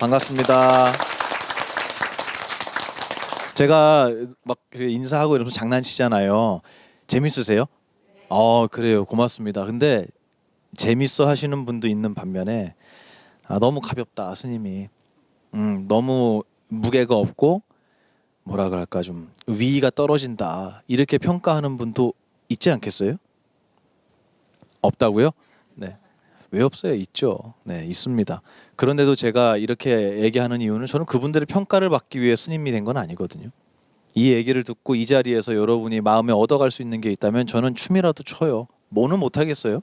반갑습니다. 제가 막 인사하고 이러면서 장난치잖아요. 재밌으세요? 어 그래요. 고맙습니다. 근데 재밌어 하시는 분도 있는 반면에 아, 너무 가볍다 스님이. 음 너무 무게가 없고 뭐라 그럴까 좀 위가 떨어진다 이렇게 평가하는 분도 있지 않겠어요? 없다고요? 네. 왜 없어요? 있죠. 네, 있습니다. 그런데도 제가 이렇게 얘기하는 이유는 저는 그분들의 평가를 받기 위해 스님이 된 건 아니거든요. 이 얘기를 듣고 이 자리에서 여러분이 마음에 얻어갈 수 있는 게 있다면 저는 춤이라도 춰요. 뭐는 못 하겠어요.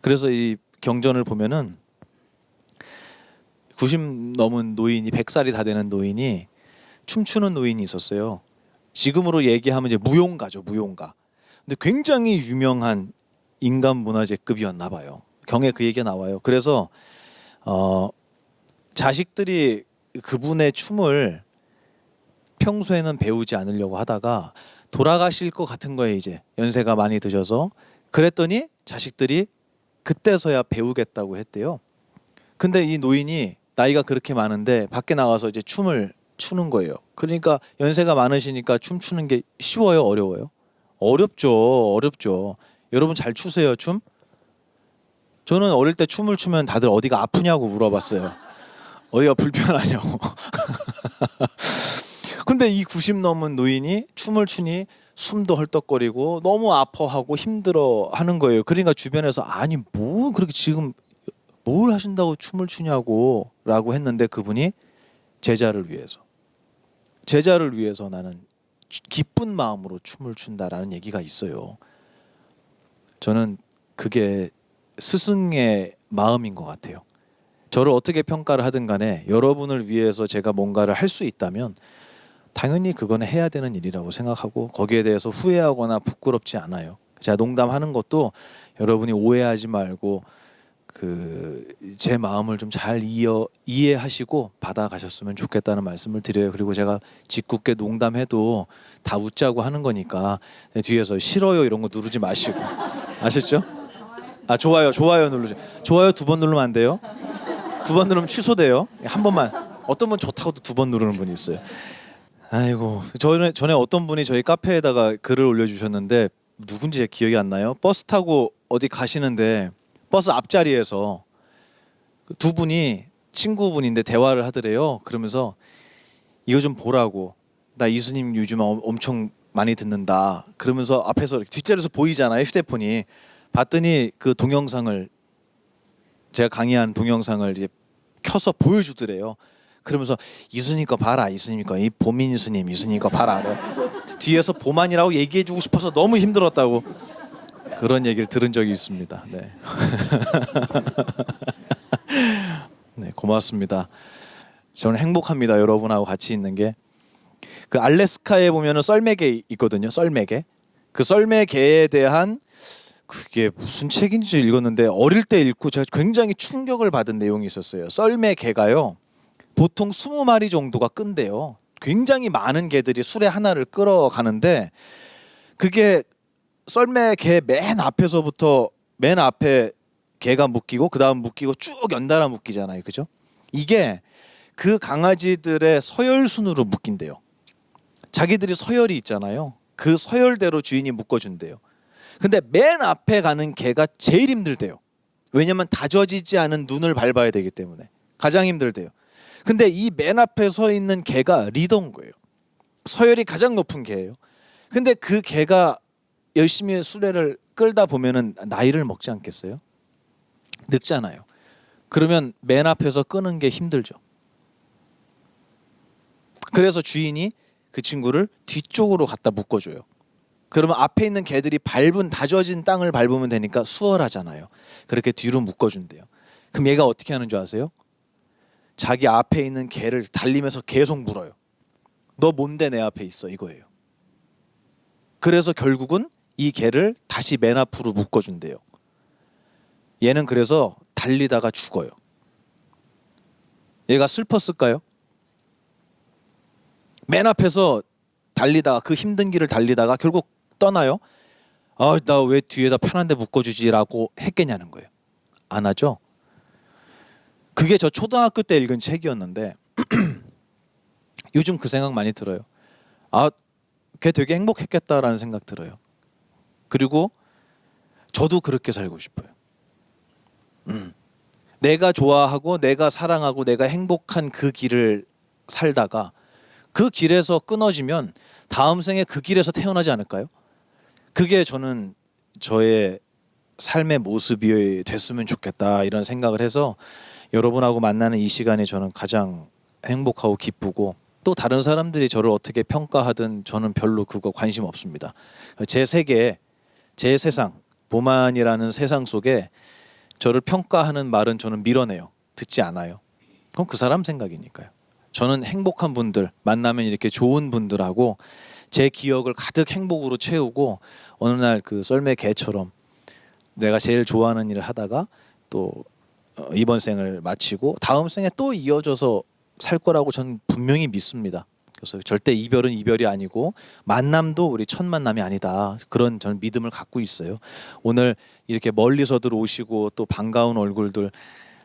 그래서 이 경전을 보면은 90 넘은 노인이 100살이 다 되는 노인이 춤추는 노인이 있었어요. 지금으로 얘기하면 이제 무용가죠, 무용가. 근데 굉장히 유명한 인간 문화재급이었나 봐요. 경에 그 얘기가 나와요. 그래서 어 자식들이 그분의 춤을 평소에는 배우지 않으려고 하다가 돌아가실 것 같은 거예요, 이제. 연세가 많이 드셔서. 그랬더니 자식들이 그때서야 배우겠다고 했대요. 근데 이 노인이 나이가 그렇게 많은데 밖에 나가서 이제 춤을 추는 거예요. 그러니까 연세가 많으시니까 춤 추는 게 쉬워요, 어려워요? 어렵죠. 어렵죠. 여러분 잘 추세요, 춤? 저는 어릴 때 춤을 추면 다들 어디가 아프냐고 물어봤어요. 어디가 불편하냐고. 근데 이 90 넘은 노인이 춤을 추니 숨도 헐떡거리고 너무 아파하고 힘들어 하는 거예요. 그러니까 주변에서 아니 뭐 그렇게 지금 뭘 하신다고 춤을 추냐고 라고 했는데 그분이 제자를 위해서 제자를 위해서 나는 추- 기쁜 마음으로 춤을 춘다라는 얘기가 있어요. 저는 그게 스승의 마음인 것 같아요. 저를 어떻게 평가를 하든 간에 여러분을 위해서 제가 뭔가를 할 수 있다면 당연히 그거는 해야 되는 일이라고 생각하고 거기에 대해서 후회하거나 부끄럽지 않아요. 제가 농담하는 것도 여러분이 오해하지 말고 그 제 마음을 좀 잘 이해하시고 받아가셨으면 좋겠다는 말씀을 드려요. 그리고 제가 짓궂게 농담해도 다 웃자고 하는 거니까 뒤에서 싫어요 이런 거 누르지 마시고 아셨죠? 아 좋아요 좋아요 누르지 좋아요 두 번 누르면 안 돼요. 두 번 누르면 취소돼요. 한 번만 어떤 분 좋다고도 두 번 누르는 분이 있어요. 아이고 전에 전에 어떤 분이 저희 카페에다가 글을 올려주셨는데 누군지 제 기억이 안 나요. 버스 타고 어디 가시는데 버스 앞자리에서 그두 분이 친구분인데 대화를 하더래요. 그러면서 이거 좀 보라고 나 이수님 요즘 엄- 엄청 많이 듣는다. 그러면서 앞에서 뒷자리에서 보이잖아요 휴대폰이 봤더니 그 동영상을 제가 강의한 동영상을 이제 켜서 보여주더래요. 그러면서 이수님 거 봐라 이수님 거이 보민 이수님 이수님 거 봐라. 뒤에서 보만이라고 얘기해주고 싶어서 너무 힘들었다고 그런 얘기를 들은 적이 있습니다. 네. 네 고맙습니다. 저는 행복합니다 여러분하고 같이 있는 게 그 알래스카에 보면은 썰매개 있거든요 썰매개 그 썰매개에 대한 그게 무슨 책인지 읽었는데 어릴 때 읽고 제가 굉장히 충격을 받은 내용이 있었어요. 썰매 개가요. 보통 20마리 정도가 끈대요. 굉장히 많은 개들이 수레 하나를 끌어가는데 그게 썰매 개 맨 앞에서부터 맨 앞에 개가 묶이고 그다음 묶이고 쭉 연달아 묶이잖아요. 그죠? 이게 그 강아지들의 서열 순으로 묶인대요. 자기들이 서열이 있잖아요. 그 서열대로 주인이 묶어준대요. 근데 맨 앞에 가는 개가 제일 힘들대요. 왜냐면 다져지지 않은 눈을 밟아야 되기 때문에 가장 힘들대요. 근데 이 맨 앞에 서 있는 개가 리더인 거예요. 서열이 가장 높은 개예요. 근데 그 개가 열심히 수레를 끌다 보면은 나이를 먹지 않겠어요? 늙잖아요. 그러면 맨 앞에서 끄는 게 힘들죠. 그래서 주인이 그 친구를 뒤쪽으로 갖다 묶어줘요. 그러면 앞에 있는 개들이 밟은 다져진 땅을 밟으면 되니까 수월하잖아요. 그렇게 뒤로 묶어준대요. 그럼 얘가 어떻게 하는 줄 아세요? 자기 앞에 있는 개를 달리면서 계속 물어요. 너 뭔데 내 앞에 있어 이거예요. 그래서 결국은 이 개를 다시 맨 앞으로 묶어준대요. 얘는 그래서 달리다가 죽어요. 얘가 슬펐을까요? 맨 앞에서 달리다가 그 힘든 길을 달리다가 결국 떠나요. 아, 나 왜 뒤에다 편한데 묶어주지라고 했겠냐는 거예요. 안 하죠. 그게 저 초등학교 때 읽은 책이었는데 요즘 그 생각 많이 들어요. 아, 걔 되게 행복했겠다라는 생각 들어요. 그리고 저도 그렇게 살고 싶어요. 음. 내가 좋아하고 내가 사랑하고 내가 행복한 그 길을 살다가 그 길에서 끊어지면 다음 생에 그 길에서 태어나지 않을까요? 그게 저는 저의 삶의 모습이 됐으면 좋겠다 이런 생각을 해서 여러분하고 만나는 이 시간이 저는 가장 행복하고 기쁘고 또 다른 사람들이 저를 어떻게 평가하든 저는 별로 그거 관심 없습니다. 제 세계, 제 세상, 보만이라는 세상 속에 저를 평가하는 말은 저는 밀어내요. 듣지 않아요. 그건 그 사람 생각이니까요. 저는 행복한 분들 만나면 이렇게 좋은 분들하고 제 기억을 가득 행복으로 채우고 어느 날 그 썰매 개처럼 내가 제일 좋아하는 일을 하다가 또 어, 이번 생을 마치고 다음 생에 또 이어져서 살 거라고 저는 분명히 믿습니다. 그래서 절대 이별은 이별이 아니고 만남도 우리 첫 만남이 아니다. 그런 저는 믿음을 갖고 있어요. 오늘 이렇게 멀리서들 오시고 또 반가운 얼굴들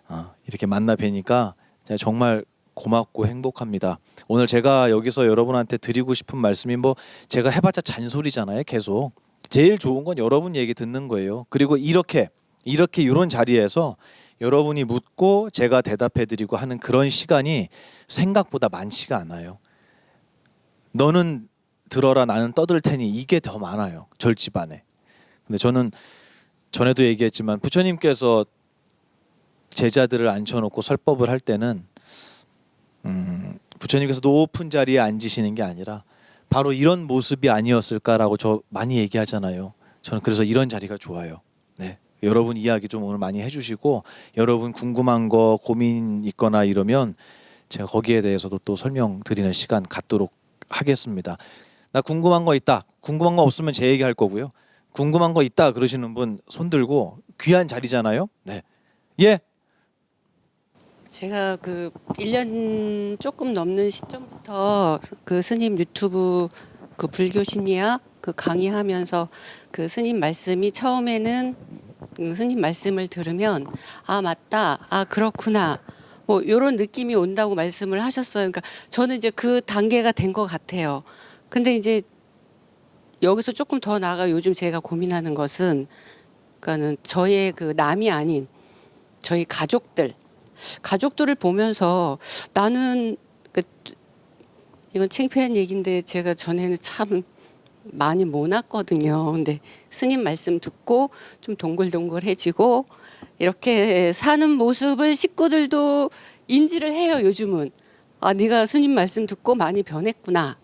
어, 이렇게 만나 뵈니까 제가 정말 고맙고 행복합니다. 오늘 제가 여기서 여러분한테 드리고 싶은 말씀이 뭐 제가 해봤자 잔소리잖아요. 계속 제일 좋은 건 여러분 얘기 듣는 거예요. 그리고 이렇게 이렇게 이런 자리에서 여러분이 묻고 제가 대답해드리고 하는 그런 시간이 생각보다 많지가 않아요. 너는 들어라 나는 떠들 테니 이게 더 많아요. 절집안에. 근데 저는 전에도 얘기했지만 부처님께서 제자들을 앉혀놓고 설법을 할 때는 음, 부처님께서 높은 자리에 앉으시는 게 아니라 바로 이런 모습이 아니었을까라고 저 많이 얘기하잖아요. 저는 그래서 이런 자리가 좋아요. 네. 여러분 이야기 좀 오늘 많이 해주시고 여러분 궁금한 거 고민 있거나 이러면 제가 거기에 대해서도 또 설명드리는 시간 갖도록 하겠습니다. 나 궁금한 거 있다. 궁금한 거 없으면 제 얘기 할 거고요. 궁금한 거 있다 그러시는 분 손 들고 귀한 자리잖아요. 네. 예. 제가 그 1년 조금 넘는 시점부터 그 스님 유튜브 그 불교 심리학 그 강의하면서 그 스님 말씀이 처음에는 그 스님 말씀을 들으면 아 맞다 아 그렇구나 뭐 이런 느낌이 온다고 말씀을 하셨어요. 그러니까 저는 이제 그 단계가 된 것 같아요. 근데 이제 여기서 조금 더 나아가 요즘 제가 고민하는 것은 그러니까는 저의 그 남이 아닌 저희 가족들 가족들을 보면서 나는 그 이건 창피한 얘기인데 제가 전에는 참 많이 모났거든요. 근데 스님 말씀 듣고 좀 동글동글해지고 이렇게 사는 모습을 식구들도 인지를 해요. 요즘은 아 네가 스님 말씀 듣고 많이 변했구나.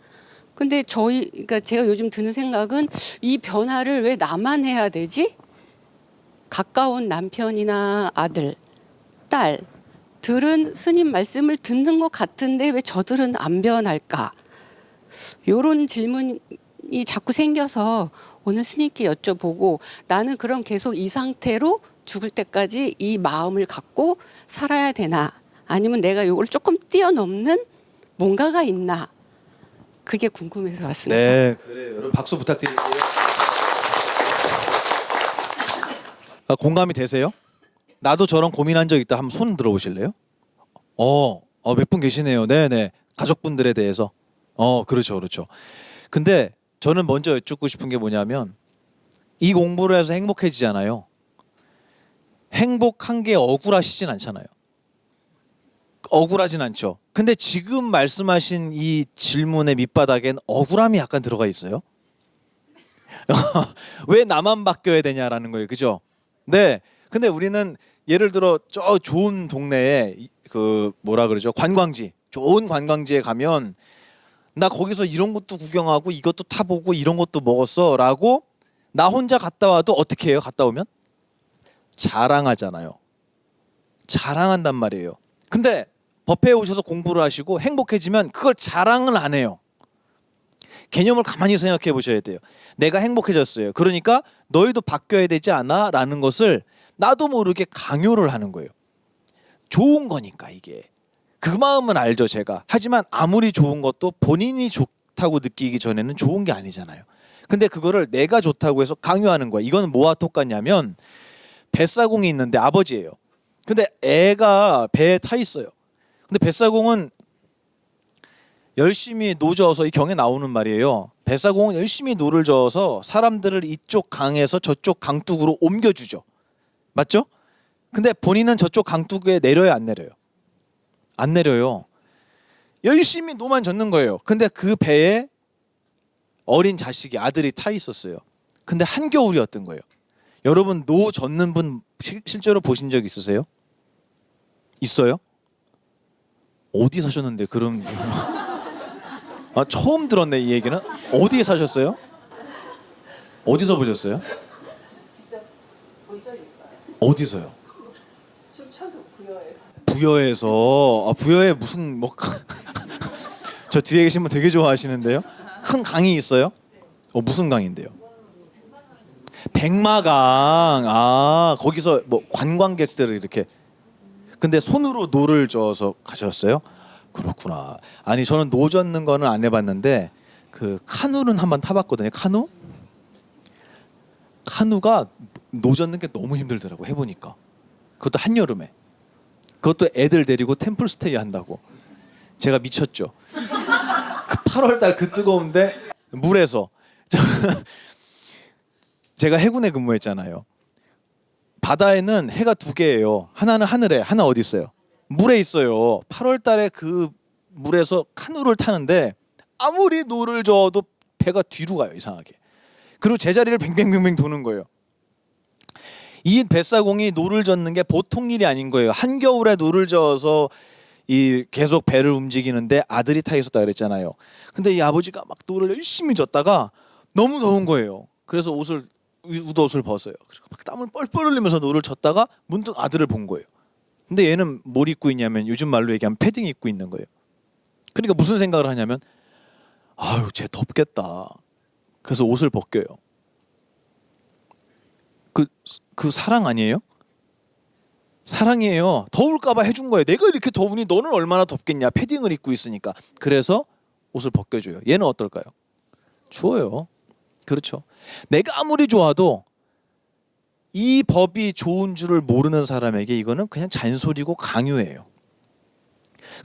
근데 저희 그러니까 제가 요즘 드는 생각은 이 변화를 왜 나만 해야 되지? 가까운 남편이나 아들, 딸 들은 스님 말씀을 듣는 것 같은데 왜 저들은 안 변할까? 요런 질문이 자꾸 생겨서 오늘 스님께 여쭤보고 나는 그럼 계속 이 상태로 죽을 때까지 이 마음을 갖고 살아야 되나? 아니면 내가 요걸 조금 뛰어넘는 뭔가가 있나? 그게 궁금해서 왔습니다. 네, 그래요. 여러분 박수 부탁드릴게요. 아, 공감이 되세요? 나도 저런 고민한 적 있다. 한번 손 들어보실래요? 어, 어 몇 분 계시네요. 네, 네. 가족분들에 대해서. 어, 그렇죠, 그렇죠. 근데 저는 먼저 여쭙고 싶은 게 뭐냐면 이 공부를 해서 행복해지잖아요. 행복한 게 억울하시진 않잖아요. 억울하진 않죠. 근데 지금 말씀하신 이 질문의 밑바닥엔 억울함이 약간 들어가 있어요. 왜 나만 바뀌어야 되냐라는 거예요. 그죠? 네. 근데 우리는 예를 들어 저 좋은 동네에 이- 그 뭐라 그러죠? 관광지. 좋은 관광지에 가면 나 거기서 이런 것도 구경하고 이것도 타보고 이런 것도 먹었어라고 나 혼자 갔다 와도 어떻게 해요? 갔다 오면 자랑하잖아요. 자랑한단 말이에요. 근데 법회에 오셔서 공부를 하시고 행복해지면 그걸 자랑을 안 해요. 개념을 가만히 생각해 보셔야 돼요. 내가 행복해졌어요. 그러니까 너희도 바뀌어야 되지 않아? 라는 것을 나도 모르게 강요를 하는 거예요. 좋은 거니까 이게. 그 마음은 알죠, 제가. 하지만 아무리 좋은 것도 본인이 좋다고 느끼기 전에는 좋은 게 아니잖아요. 근데 그거를 내가 좋다고 해서 강요하는 거야. 이거는 뭐와 똑같냐면 뱃사공이 있는데 아버지예요. 근데 애가 배에 타 있어요. 근데 뱃사공은 열심히 노져서 이 경에 나오는 말이에요. 뱃사공은 열심히 노를 저어서 사람들을 이쪽 강에서 저쪽 강둑으로 옮겨주죠. 맞죠? 근데 본인은 저쪽 강둑에 내려요, 안 내려요? 안 내려요. 열심히 노만 젓는 거예요. 근데 그 배에 어린 자식이 아들이 타 있었어요. 근데 한겨울이었던 거예요. 여러분 노 젓는 분 시- 실제로 보신 적 있으세요? 있어요? 어디 사셨는데 그럼 아 처음 들었네 이 얘기는 어디에 사셨어요? 어디서 보셨어요? 어디서요? 충청도 부여에서 부여에서 아 부여에 무슨 뭐 저 뒤에 계신 분 되게 좋아하시는데요. 큰 강이 있어요? 어 무슨 강인데요? 백마강. 아 거기서 뭐 관광객들을 이렇게 근데 손으로 노를 저어서 가셨어요? 그렇구나. 아니 저는 노 젓는 거는 안 해봤는데 그 카누는 한번 타봤거든요. 카누? 카누가 노 젓는 게 너무 힘들더라고 해보니까. 그것도 한 여름에. 그것도 애들 데리고 템플 스테이 한다고. 제가 미쳤죠. 그 8월 달 그 뜨거운데 물에서 저- 제가 해군에 근무했잖아요. 바다에는 해가 두 개예요. 하나는 하늘에, 하나 어디 있어요? 물에 있어요. 8월 달에 그 물에서 카누를 타는데 아무리 노를 저어도 배가 뒤로 가요, 이상하게. 그리고 제자리를 뱅뱅뱅뱅 도는 거예요. 이 뱃사공이 노를 젓는 게 보통 일이 아닌 거예요. 한겨울에 노를 저어서 이 계속 배를 움직이는데 아들이 타 있었다 그랬잖아요. 근데 이 아버지가 막 노를 열심히 젓다가 너무 더운 거예요. 그래서 옷을 우도옷을 벗어요. 그리고 막 땀을 뻘뻘 흘리면서 노를 젓다가 문득 아들을 본 거예요. 근데 얘는 뭘 입고 있냐면 요즘 말로 얘기하면 패딩 입고 있는 거예요. 그러니까 무슨 생각을 하냐면 아유 쟤 덥겠다. 그래서 옷을 벗겨요. 그, 그 사랑 아니에요? 사랑이에요. 더울까봐 해준 거예요. 내가 이렇게 더우니 너는 얼마나 덥겠냐. 패딩을 입고 있으니까. 그래서 옷을 벗겨줘요. 얘는 어떨까요? 추워요. 그렇죠. 내가 아무리 좋아도 이 법이 좋은 줄을 모르는 사람에게 이거는 그냥 잔소리고 강요예요.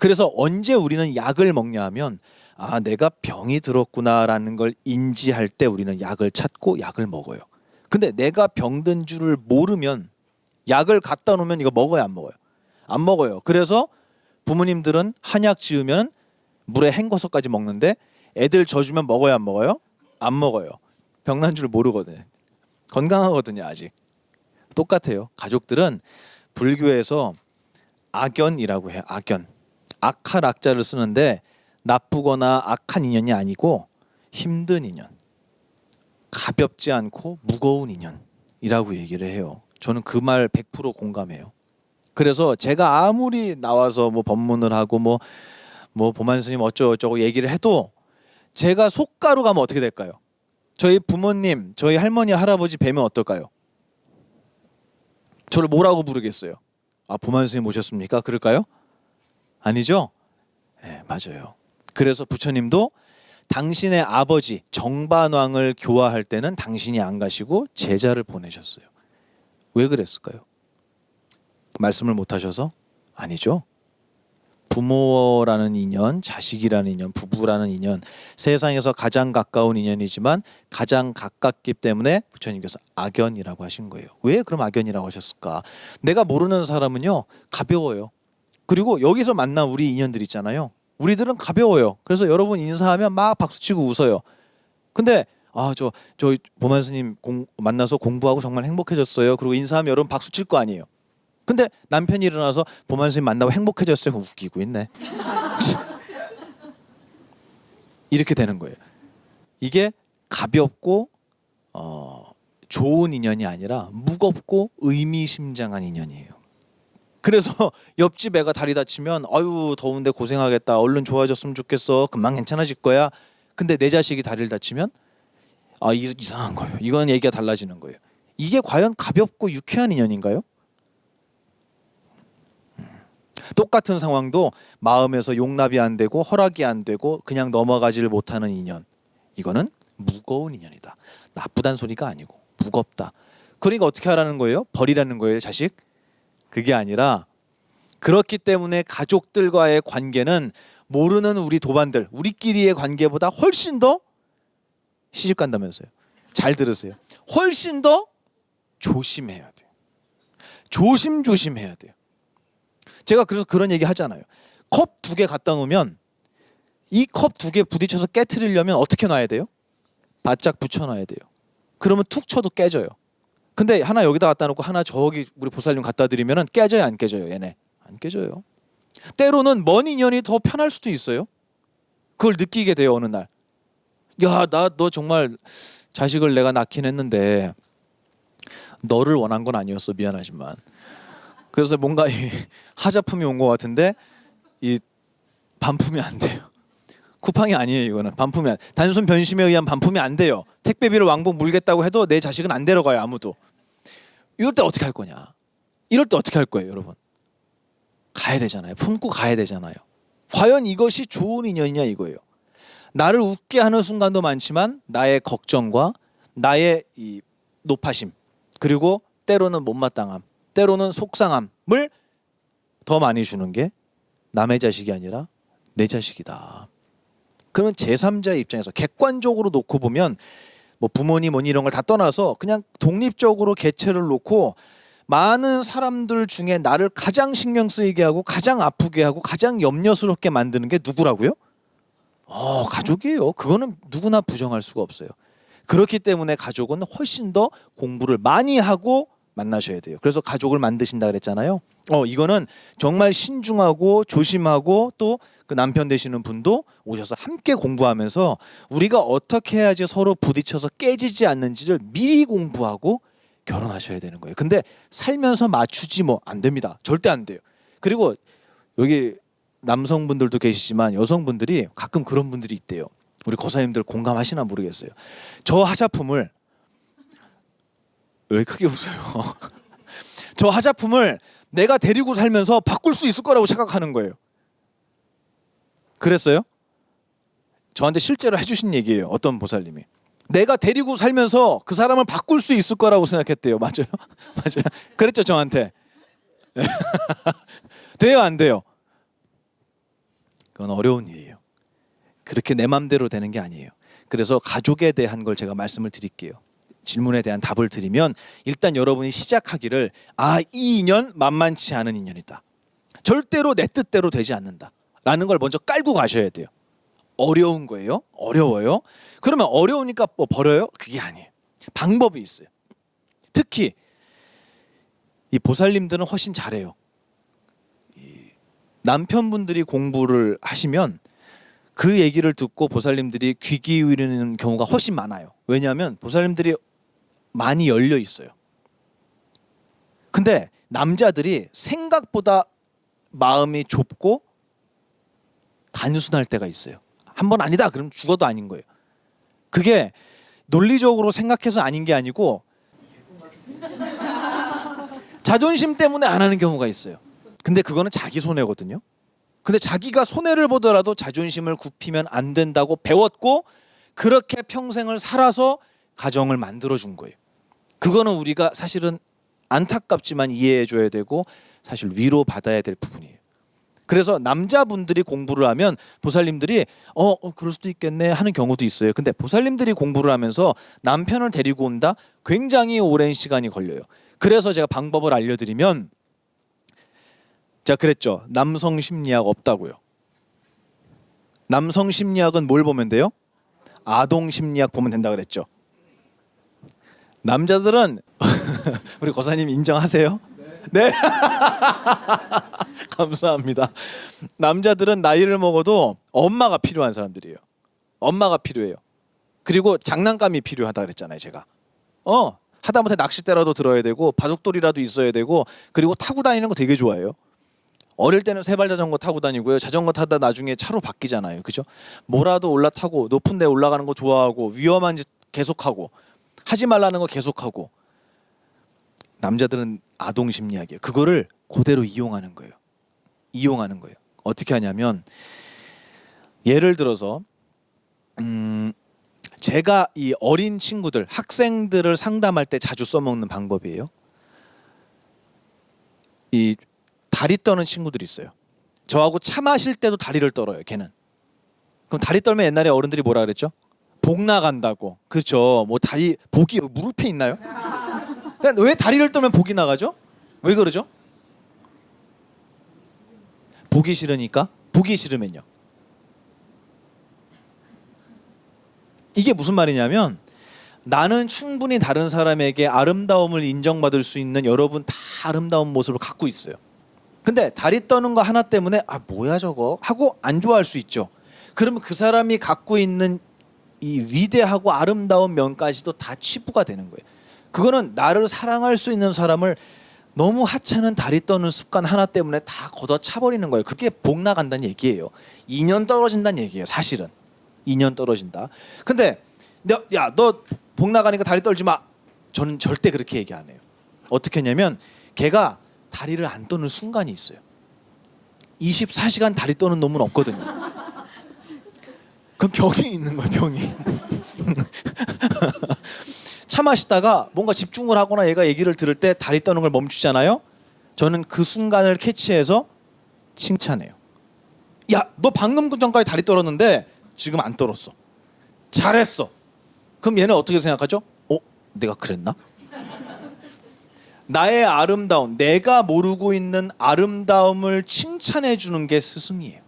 그래서 언제 우리는 약을 먹냐 하면 아 내가 병이 들었구나라는 걸 인지할 때 우리는 약을 찾고 약을 먹어요. 근데 내가 병든 줄을 모르면 약을 갖다 놓으면 이거 먹어야 안 먹어요? 안 먹어요. 그래서 부모님들은 한약 지으면 물에 헹궈서까지 먹는데 애들 져주면 먹어야 안 먹어요? 안 먹어요. 병난 줄 모르거든요. 건강하거든요 아직. 똑같아요. 가족들은 불교에서 악연이라고 해요. 악연. 악할 악자를 쓰는데 나쁘거나 악한 인연이 아니고 힘든 인연. 가볍지 않고 무거운 인연이라고 얘기를 해요. 저는 그 말 100% 공감해요. 그래서 제가 아무리 나와서 뭐 법문을 하고 뭐뭐 보만 스님 어쩌고저쩌고 얘기를 해도 제가 속가루 가면 어떻게 될까요? 저희 부모님, 저희 할머니, 할아버지 뵈면 어떨까요? 저를 뭐라고 부르겠어요? 아, 보만 스님 오셨습니까? 그럴까요? 아니죠? 네, 맞아요. 그래서 부처님도 당신의 아버지 정반왕을 교화할 때는 당신이 안 가시고 제자를 보내셨어요. 왜 그랬을까요? 말씀을 못 하셔서? 아니죠. 부모라는 인연, 자식이라는 인연, 부부라는 인연, 세상에서 가장 가까운 인연이지만 가장 가깝기 때문에 부처님께서 악연이라고 하신 거예요. 왜 그럼 악연이라고 하셨을까? 내가 모르는 사람은요 가벼워요. 그리고 여기서 만난 우리 인연들 있잖아요. 우리들은 가벼워요. 그래서 여러분 인사하면 막 박수치고 웃어요. 근데 아저저 보만 스님 공, 만나서 공부하고 정말 행복해졌어요. 그리고 인사하면 여러분 박수 칠 거 아니에요. 근데 남편이 일어나서 보만 스님 만나고 행복해졌어요. 웃기고 있네. 이렇게 되는 거예요. 이게 가볍고 어, 좋은 인연이 아니라 무겁고 의미심장한 인연이에요. 그래서 옆집 애가 다리 다치면 아유 더운데 고생하겠다. 얼른 좋아졌으면 좋겠어. 금방 괜찮아질 거야. 근데 내 자식이 다리를 다치면 아 이, 이상한 거예요. 이건 얘기가 달라지는 거예요. 이게 과연 가볍고 유쾌한 인연인가요? 음. 똑같은 상황도 마음에서 용납이 안 되고 허락이 안 되고 그냥 넘어가지를 못하는 인연. 이거는 무거운 인연이다. 나쁘단 소리가 아니고 무겁다. 그러니까 어떻게 하라는 거예요? 버리라는 거예요, 자식. 그게 아니라 그렇기 때문에 가족들과의 관계는 모르는 우리 도반들 우리끼리의 관계보다 훨씬 더 시집 간다면서요. 잘 들으세요. 훨씬 더 조심해야 돼요. 조심조심해야 돼요. 제가 그래서 그런 얘기 하잖아요. 컵 두 개 갖다 놓으면 이 컵 두 개 부딪혀서 깨트리려면 어떻게 놔야 돼요? 바짝 붙여놔야 돼요. 그러면 툭 쳐도 깨져요. 근데 하나 여기다 갖다 놓고 하나 저기 우리 보살님 갖다 드리면은 깨져요, 안 깨져요, 얘네? 안 깨져요. 때로는 먼 인연이 더 편할 수도 있어요. 그걸 느끼게 돼요 어느 날. 야, 나 너 정말 자식을 내가 낳긴 했는데 너를 원한 건 아니었어 미안하지만. 그래서 뭔가 이 하자품이 온 것 같은데 이 반품이 안 돼요. 쿠팡이 아니에요 이거는 반품이 안, 단순 변심에 의한 반품이 안 돼요. 택배비를 왕복 물겠다고 해도 내 자식은 안 데려가요 아무도. 이럴 때 어떻게 할 거냐? 이럴 때 어떻게 할 거예요 여러분? 가야 되잖아요. 품고 가야 되잖아요. 과연 이것이 좋은 인연이냐 이거예요. 나를 웃게 하는 순간도 많지만 나의 걱정과 나의 이 높아심 그리고 때로는 못마땅함, 때로는 속상함을 더 많이 주는 게 남의 자식이 아니라 내 자식이다. 그러면 제3자의 입장에서 객관적으로 놓고 보면 뭐 부모님 뭐니 이런 걸 다 떠나서 그냥 독립적으로 개체를 놓고 많은 사람들 중에 나를 가장 신경 쓰이게 하고 가장 아프게 하고 가장 염려스럽게 만드는 게 누구라고요? 어, 가족이에요. 그거는 누구나 부정할 수가 없어요. 그렇기 때문에 가족은 훨씬 더 공부를 많이 하고 만나셔야 돼요. 그래서 가족을 만드신다 그랬잖아요. 어, 이거는 정말 신중하고 조심하고 또 그 남편 되시는 분도 오셔서 함께 공부하면서 우리가 어떻게 해야지 서로 부딪혀서 깨지지 않는지를 미리 공부하고 결혼하셔야 되는 거예요. 근데 살면서 맞추지 뭐 안 됩니다. 절대 안 돼요. 그리고 여기 남성분들도 계시지만 여성분들이 가끔 그런 분들이 있대요. 우리 거사님들 공감하시나 모르겠어요. 저 하자품을 왜 크게 웃어요? 저 하자품을 내가 데리고 살면서 바꿀 수 있을 거라고 생각하는 거예요. 그랬어요? 저한테 실제로 해주신 얘기예요. 어떤 보살님이. 내가 데리고 살면서 그 사람을 바꿀 수 있을 거라고 생각했대요. 맞아요? 맞아요. 그랬죠 저한테. 돼요 안 돼요? 그건 어려운 일이에요. 그렇게 내 맘대로 되는 게 아니에요. 그래서 가족에 대한 걸 제가 말씀을 드릴게요. 질문에 대한 답을 드리면 일단 여러분이 시작하기를 아 이 인연 만만치 않은 인연이다. 절대로 내 뜻대로 되지 않는다 라는 걸 먼저 깔고 가셔야 돼요. 어려운 거예요? 어려워요? 그러면 어려우니까 뭐 버려요? 그게 아니에요. 방법이 있어요. 특히 이 보살님들은 훨씬 잘해요. 이 남편분들이 공부를 하시면 그 얘기를 듣고 보살님들이 귀 기울이는 경우가 훨씬 많아요. 왜냐하면 보살님들이 많이 열려 있어요. 근데 남자들이 생각보다 마음이 좁고 단순할 때가 있어요. 한 번 아니다 그럼 죽어도 아닌 거예요. 그게 논리적으로 생각해서 아닌 게 아니고 자존심 때문에 안 하는 경우가 있어요. 근데 그거는 자기 손해거든요. 근데 자기가 손해를 보더라도 자존심을 굽히면 안 된다고 배웠고 그렇게 평생을 살아서 가정을 만들어 준 거예요. 그거는 우리가 사실은 안타깝지만 이해해 줘야 되고 사실 위로 받아야 될 부분이에요. 그래서 남자분들이 공부를 하면 보살님들이 어, 어 그럴 수도 있겠네 하는 경우도 있어요. 근데 보살님들이 공부를 하면서 남편을 데리고 온다 굉장히 오랜 시간이 걸려요. 그래서 제가 방법을 알려드리면 자 그랬죠. 남성 심리학 없다고요. 남성 심리학은 뭘 보면 돼요? 아동 심리학 보면 된다 그랬죠. 남자들은 우리 거사님 인정하세요? 네. 감사합니다. 남자들은 나이를 먹어도 엄마가 필요한 사람들이에요. 엄마가 필요해요. 그리고 장난감이 필요하다 그랬잖아요, 제가. 어, 하다못해 낚싯대라도 들어야 되고 바둑돌이라도 있어야 되고 그리고 타고 다니는 거 되게 좋아해요. 어릴 때는 세발 자전거 타고 다니고요. 자전거 타다 나중에 차로 바뀌잖아요. 그죠? 뭐라도 올라타고 높은 데 올라가는 거 좋아하고 위험한 짓 계속하고 하지 말라는 거 계속하고 남자들은 아동 심리학이에요. 그거를 그대로 이용하는 거예요. 이용하는 거예요. 어떻게 하냐면 예를 들어서 음 제가 이 어린 친구들, 학생들을 상담할 때 자주 써먹는 방법이에요. 이 다리 떠는 친구들이 있어요. 저하고 차 마실 때도 다리를 떨어요. 걔는. 그럼 다리 떨면 옛날에 어른들이 뭐라 그랬죠? 복 나간다고. 그렇죠. 뭐 다리 복이 무릎에 있나요? 그러니까 왜 다리를 떨면 복이 나가죠? 왜 그러죠? 보기 싫으니까 보기 싫으면요. 이게 무슨 말이냐면 나는 충분히 다른 사람에게 아름다움을 인정받을 수 있는 여러분 다 아름다운 모습을 갖고 있어요. 근데 다리 떠는 거 하나 때문에 아 뭐야 저거 하고 안 좋아할 수 있죠. 그러면 그 사람이 갖고 있는 이 위대하고 아름다운 면까지도 다 치부가 되는 거예요. 그거는 나를 사랑할 수 있는 사람을 너무 하찮은 다리 떠는 습관 하나 때문에 다 걷어차 버리는 거예요. 그게 복 나간다는 얘기예요. 2년 떨어진다는 얘기예요. 사실은 2년 떨어진다. 근데 야너 복 나가니까 다리 떨지 마. 저는 절대 그렇게 얘기 안 해요. 어떻게 했냐면 걔가 다리를 안 떠는 순간이 있어요. 24시간 다리 떠는 놈은 없거든요. 그 병이 있는 거예요, 병이. 차 마시다가 뭔가 집중을 하거나 얘가 얘기를 들을 때 다리 떠는 걸 멈추잖아요. 저는 그 순간을 캐치해서 칭찬해요. 야, 너 방금 그 전까지 다리 떨었는데 지금 안 떨었어. 잘했어. 그럼 얘는 어떻게 생각하죠? 어, 내가 그랬나? 나의 아름다움, 내가 모르고 있는 아름다움을 칭찬해 주는 게 스승이에요.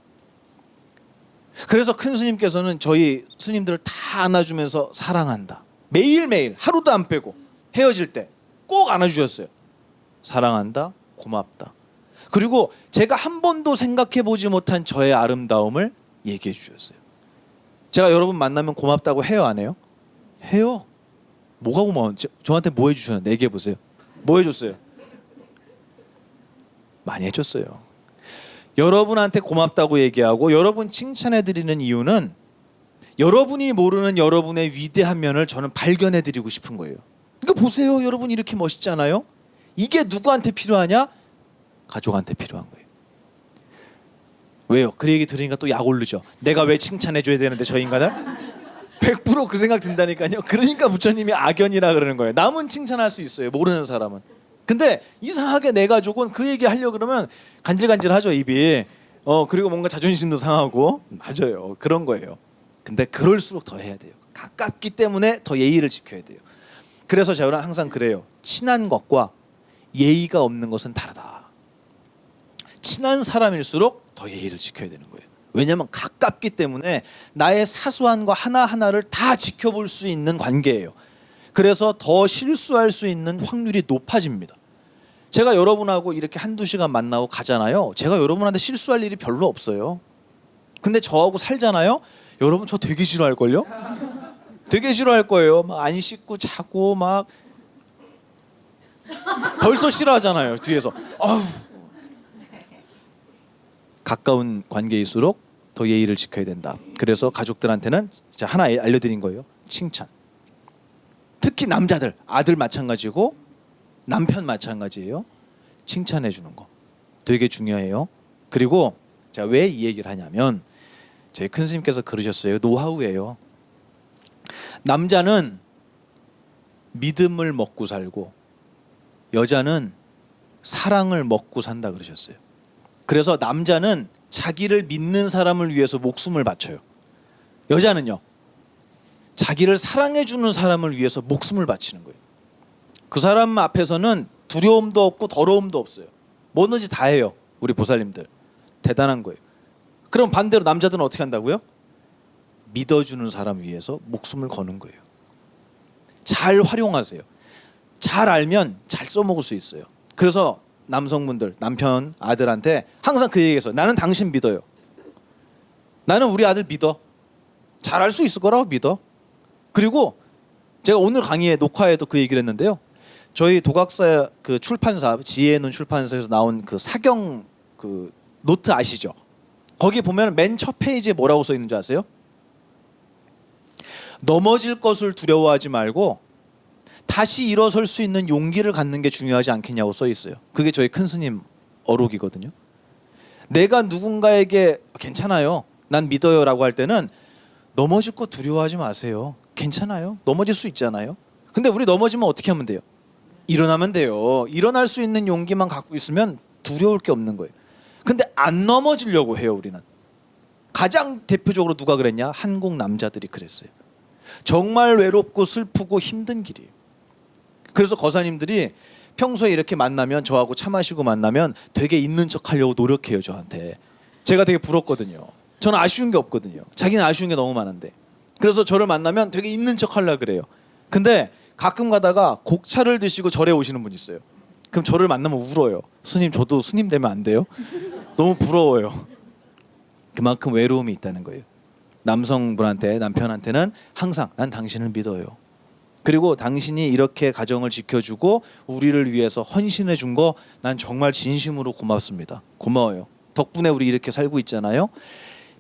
그래서 큰 스님께서는 저희 스님들을 다 안아주면서 사랑한다. 매일매일 하루도 안 빼고 헤어질 때 꼭 안아주셨어요. 사랑한다, 고맙다. 그리고 제가 한 번도 생각해 보지 못한 저의 아름다움을 얘기해 주셨어요. 제가 여러분 만나면 고맙다고 해요, 안 해요? 해요. 뭐가 고마워? 저, 저한테 뭐 해주셨는데 얘기해 보세요. 뭐 해줬어요? 많이 해줬어요. 여러분한테 고맙다고 얘기하고 여러분 칭찬해 드리는 이유는 여러분이 모르는 여러분의 위대한 면을 저는 발견해 드리고 싶은 거예요. 이거 보세요. 여러분 이렇게 멋있잖아요. 이게 누구한테 필요하냐? 가족한테 필요한 거예요. 왜요? 그 얘기 들으니까 또 약 오르죠. 내가 왜 칭찬해 줘야 되는데 저 인간을? 100%그 생각 든다니까요. 그러니까 부처님이 악연이라 그러는 거예요. 남은 칭찬할 수 있어요. 모르는 사람은. 근데 이상하게 내 가족은 그 얘기 하려 그러면 간질간질하죠 입이. 어 그리고 뭔가 자존심도 상하고 맞아요. 그런 거예요. 근데 그럴수록 더 해야 돼요. 가깝기 때문에 더 예의를 지켜야 돼요. 그래서 저는 항상 그래요. 친한 것과 예의가 없는 것은 다르다. 친한 사람일수록 더 예의를 지켜야 되는 거예요. 왜냐하면 가깝기 때문에 나의 사소한 거 하나 하나를 다 지켜볼 수 있는 관계예요. 그래서 더 실수할 수 있는 확률이 높아집니다. 제가 여러분하고 이렇게 한두 시간 만나고 가잖아요. 제가 여러분한테 실수할 일이 별로 없어요. 근데 저하고 살잖아요. 여러분 저 되게 싫어할 걸요? 되게 싫어할 거예요. 막 안 씻고 자고 막 벌써 싫어하잖아요. 뒤에서. 아우. 가까운 관계일수록 더 예의를 지켜야 된다. 그래서 가족들한테는 진짜 하나 알려드린 거예요. 칭찬. 특히 남자들, 아들 마찬가지고 남편 마찬가지예요. 칭찬해 주는 거 되게 중요해요. 그리고 제가 왜 이 얘기를 하냐면 저희 큰 스님께서 그러셨어요. 노하우예요. 남자는 믿음을 먹고 살고 여자는 사랑을 먹고 산다 그러셨어요. 그래서 남자는 자기를 믿는 사람을 위해서 목숨을 바쳐요. 여자는요. 자기를 사랑해 주는 사람을 위해서 목숨을 바치는 거예요. 그 사람 앞에서는 두려움도 없고 더러움도 없어요. 뭐든지 다 해요. 우리 보살님들. 대단한 거예요. 그럼 반대로 남자들은 어떻게 한다고요? 믿어주는 사람 위해서 목숨을 거는 거예요. 잘 활용하세요. 잘 알면 잘 써먹을 수 있어요. 그래서 남성분들, 남편, 아들한테 항상 그 얘기해서 나는 당신 믿어요. 나는 우리 아들 믿어. 잘할 수 있을 거라고 믿어. 그리고 제가 오늘 강의에 녹화에도 그 얘기를 했는데요. 저희 도각사 그 출판사 지혜는 출판사에서 나온 그 사경 그 노트 아시죠? 거기 보면 맨 첫 페이지에 뭐라고 써 있는 줄 아세요? 넘어질 것을 두려워하지 말고 다시 일어설 수 있는 용기를 갖는 게 중요하지 않겠냐고 써 있어요. 그게 저희 큰 스님 어록이거든요. 내가 누군가에게 괜찮아요. 난 믿어요라고 할 때는 넘어질 거 두려워하지 마세요. 괜찮아요. 넘어질 수 있잖아요. 근데 우리 넘어지면 어떻게 하면 돼요? 일어나면 돼요. 일어날 수 있는 용기만 갖고 있으면 두려울 게 없는 거예요. 근데 안 넘어지려고 해요, 우리는. 가장 대표적으로 누가 그랬냐? 한국 남자들이 그랬어요. 정말 외롭고 슬프고 힘든 길이에요. 그래서 거사님들이 평소에 이렇게 만나면 저하고 차 마시고 만나면 되게 있는 척 하려고 노력해요, 저한테. 제가 되게 부럽거든요. 저는 아쉬운 게 없거든요. 자기는 아쉬운 게 너무 많은데. 그래서 저를 만나면 되게 있는 척 하려 그래요. 근데 가끔 가다가 곡차를 드시고 절에 오시는 분 있어요. 그럼 저를 만나면 울어요. 스님 저도 스님 되면 안 돼요? 너무 부러워요. 그만큼 외로움이 있다는 거예요. 남성분한테 남편한테는 항상 난 당신을 믿어요. 그리고 당신이 이렇게 가정을 지켜주고 우리를 위해서 헌신해 준 거 난 정말 진심으로 고맙습니다. 고마워요. 덕분에 우리 이렇게 살고 있잖아요.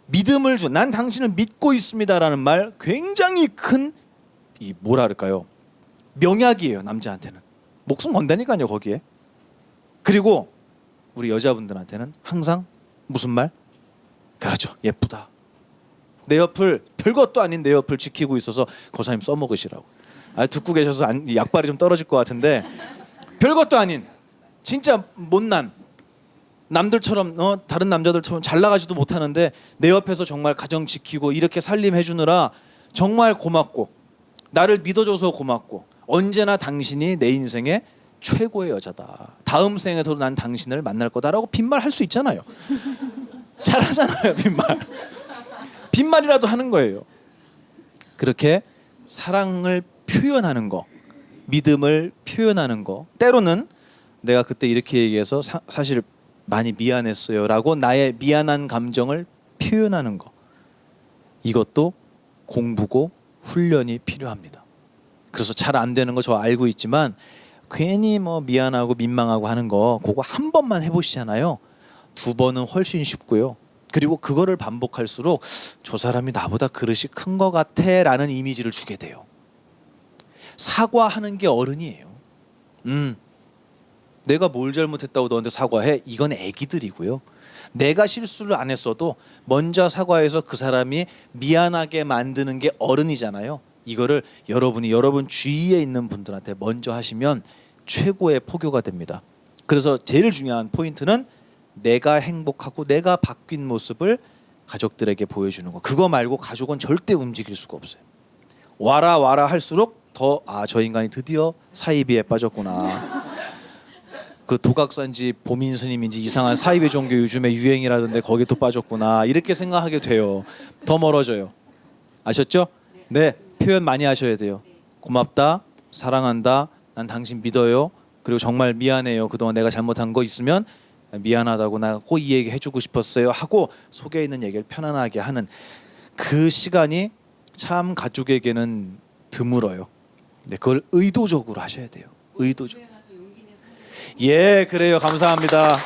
믿음을 준 난 당신을 믿고 있습니다라는 말 굉장히 큰 이 뭐라 그럴까요? 명약이에요 남자한테는. 목숨 건다니까요 거기에. 그리고 우리 여자분들한테는 항상 무슨 말? 그렇죠. 예쁘다. 내 옆을 별것도 아닌 내 옆을 지키고 있어서 거사님 써먹으시라고. 아 듣고 계셔서 안, 약발이 좀 떨어질 것 같은데 별것도 아닌 진짜 못난 남들처럼 어, 다른 남자들처럼 잘 나가지도 못하는데 내 옆에서 정말 가정 지키고 이렇게 살림해 주느라 정말 고맙고 나를 믿어줘서 고맙고 언제나 당신이 내 인생의 최고의 여자다. 다음 생에도 난 당신을 만날 거다라고 빈말 할 수 있잖아요. 잘하잖아요 빈말. 빈말이라도 하는 거예요. 그렇게 사랑을 표현하는 거, 믿음을 표현하는 거. 때로는 내가 그때 이렇게 얘기해서 사, 사실 많이 미안했어요라고 나의 미안한 감정을 표현하는 거. 이것도 공부고 훈련이 필요합니다. 그래서 잘 안 되는 거 저 알고 있지만 괜히 뭐 미안하고 민망하고 하는 거 그거 한 번만 해보시잖아요. 두 번은 훨씬 쉽고요. 그리고 그거를 반복할수록 저 사람이 나보다 그릇이 큰거 같아라는 이미지를 주게 돼요. 사과하는 게 어른이에요. 음, 내가 뭘 잘못했다고 너한테 사과해? 이건 애기들이고요. 내가 실수를 안 했어도 먼저 사과해서 그 사람이 미안하게 만드는 게 어른이잖아요. 이거를 여러분이 여러분 주위에 있는 분들한테 먼저 하시면 최고의 포교가 됩니다. 그래서 제일 중요한 포인트는 내가 행복하고 내가 바뀐 모습을 가족들에게 보여주는 거. 그거 말고 가족은 절대 움직일 수가 없어요. 와라 와라 할수록 더 아 저 인간이 드디어 사이비에 빠졌구나. 그 도각산지 보민 스님인지 이상한 사이비 종교 요즘에 유행이라던데 거기 또 빠졌구나 이렇게 생각하게 돼요. 더 멀어져요. 아셨죠? 네 표현 많이 하셔야 돼요. 고맙다, 사랑한다, 난 당신 믿어요. 그리고 정말 미안해요. 그동안 내가 잘못한 거 있으면 미안하다고 나 꼭 이 얘기 해주고 싶었어요 하고 속에 있는 얘기를 편안하게 하는 그 시간이 참 가족에게는 드물어요. 네, 그걸 의도적으로 하셔야 돼요. 의도적. 예, 그래요. 감사합니다.